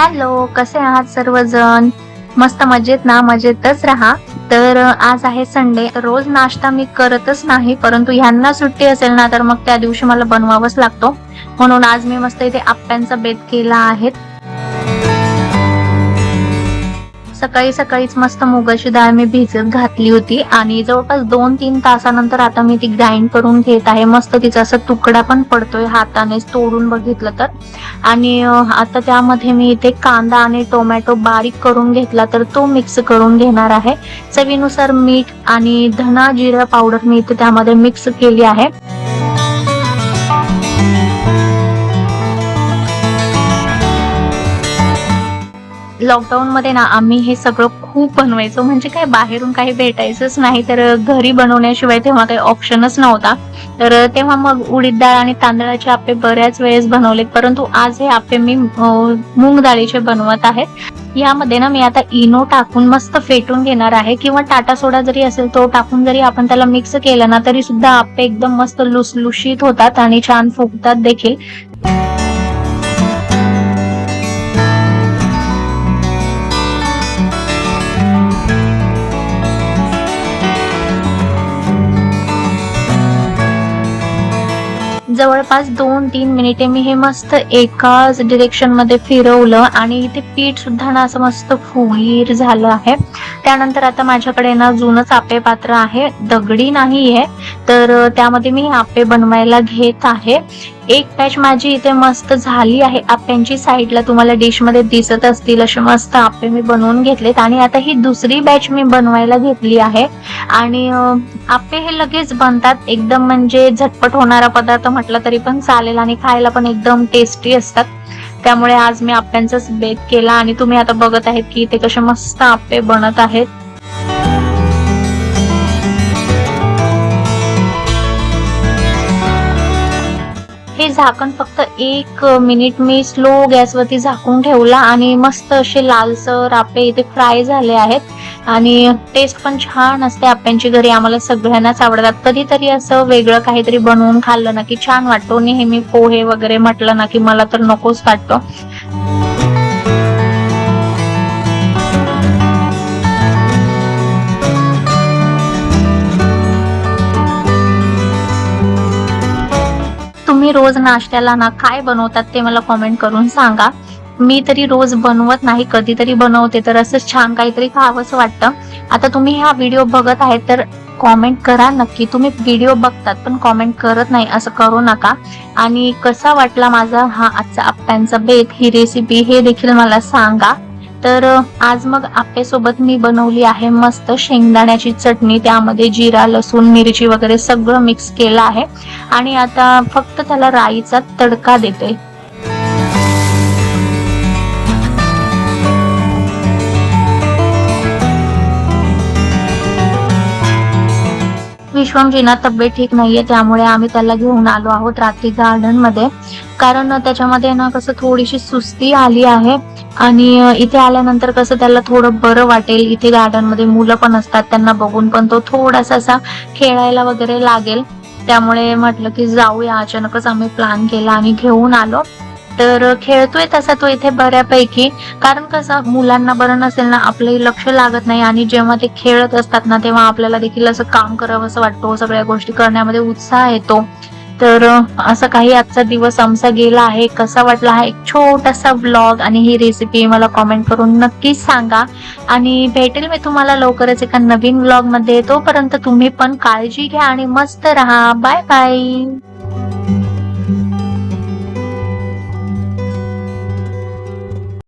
Hello कसे आहात सर्वजण? मस्त मजेत ना मजेतच राहा. तर आज आहे संडे. रोज नाश्ता मी करतच नाही परंतु ह्यांना सुट्टी असेल ना तर मग त्या दिवशी मला बनवावंच लागतो. म्हणून आज मी मस्त इथे आप्यांचा बेत केला आहे. सकाळी सकाळीच मस्त मुगाची डाळ मी भिजत घातली होती आणि जवळपास दोन तीन तासानंतर आता मी ती ग्राइंड करून घेत आहे. मस्त तिचा असा तुकडा पण पडतोय हातानेच तोडून बघितलं तर. आणि आता त्यामध्ये मी इथे कांदा आणि टोमॅटो बारीक करून घेतला तर तो मिक्स करून घेणार आहे. चवीनुसार मीठ आणि धना जिरा पावडर मी इथे त्यामध्ये मिक्स केली आहे. लॉकडाऊन मध्ये ना आम्ही हे सगळं खूप बनवायचो. म्हणजे काय बाहेरून काही भेटायचंच नाही. तर घरी बनवण्याशिवाय तेव्हा काही ऑप्शनच नव्हता. तर तेव्हा मग उडीद डाळ आणि तांदळाचे आप्पे बऱ्याच वेळेस बनवलेत. परंतु आज हे आप्पे मी मूंग मूग डाळीचे बनवत आहेत यामध्ये ना मी आता इनो टाकून मस्त फेटून घेणार आहे. किंवा टाटा सोडा जरी असेल तो टाकून जरी आपण त्याला मिक्स केलं ना तरी सुद्धा आप्पे एकदम मस्त लुसलुशीत होतात आणि छान फुगतात देखील. जवळपास दोन तीन मिनिटे मी हे मस्त एकाच डिरेक्शनमध्ये फिरवलं आणि इथे पीठ सुद्धा ना असं मस्त फुगीर झालं आहे. त्यानंतर आता माझ्याकडे ना जुनच आपे पात्र आहे. दगडी नाहीये. तर त्यामध्ये मी आपे बनवायला घेत आहे. एक बॅच माझी इथे मस्त झाली आहे. आप्यांची साईडला तुम्हाला डिशमध्ये दिसत असतील असे मस्त आप्पे मी बनवून घेतलेत. आणि आता ही दुसरी बॅच मी बनवायला घेतली आहे. आणि आप्पे हे लगेच बनतात. एकदम म्हणजे झटपट होणारा पदार्थ म्हटलं तरी पण चालेल आणि खायला पण एकदम टेस्टी असतात. त्यामुळे आज मी आप्यांचाच बेक केला आणि तुम्ही आता बघत आहेत की ते कसे मस्त आप्पे बनत आहेत. झाकण फक्त एक मिनिट मी स्लो गॅसवरती झाकून ठेवला आणि मस्त असे लालसर आपे इथे फ्राय झाले आहेत. आणि टेस्ट पण छान असते आप्यांची घरी. आम्हाला सगळ्यांनाच आवडतात. कधीतरी असं वेगळं काहीतरी बनवून खाल्लं ना की छान वाटतो. नेहमी पोहे वगैरे म्हटलं ना की मला तर नकोच वाटतो. तुम्ही रोज नाश्त्याला ना काय बनवतात ते मला कॉमेंट करून सांगा. मी तरी रोज बनवत नाही कधीतरी बनवते तर असंच छान काहीतरी खावंसं वाटतं. आता तुम्ही हा व्हिडिओ बघत आहे तर कॉमेंट करा नक्की. तुम्ही व्हिडिओ बघतात पण कॉमेंट करत नाही असं करू नका. आणि कसा वाटला माझा हा आजचा आप्पांचा बेत ही रेसिपी हे देखील मला सांगा. तर आज मग आप्पेसोबत मी बनवली आहे मस्त शेंगदाण्याची चटणी. त्यामध्ये जिरा लसूण मिरची वगैरे सगळं मिक्स केलं आहे. आणि आता फक्त त्याला राईचा तडका देते. विश्वमजीना तब्येत ठीक नाहीये त्यामुळे आम्ही त्याला घेऊन आलो आहोत रात्री गार्डनमध्ये. कारण त्याच्यामध्ये ना कसं थोडीशी सुस्ती आली आहे आणि इथे आल्यानंतर कसं त्याला थोडं बरं वाटेल. इथे गार्डनमध्ये मुलं पण असतात त्यांना बघून पण तो थोडासा असा खेळायला वगैरे लागेल. त्यामुळे म्हटलं की जाऊया. अचानकच आम्ही प्लॅन केला आणि घेऊन आलो. तर खेळतोय तसा तो इथे बऱ्यापैकी. कारण कसं मुलांना बरं नसेल ना आपलंही लक्ष लागत नाही आणि जेव्हा ते खेळत असतात ना तेव्हा आपल्याला देखील असं काम करावं असं वाटतो. हो, सगळ्या गोष्टी करण्यामध्ये उत्साह येतो. तर असं काही आजचा दिवस आमचा गेला आहे. कसा वाटला हा एक छोटासा ब्लॉग आणि ही रेसिपी मला कॉमेंट करून नक्कीच सांगा. आणि भेटेल मी तुम्हाला लवकरच एका नवीन ब्लॉगमध्ये. तोपर्यंत तुम्ही पण काळजी घ्या आणि मस्त राहा. Bye bye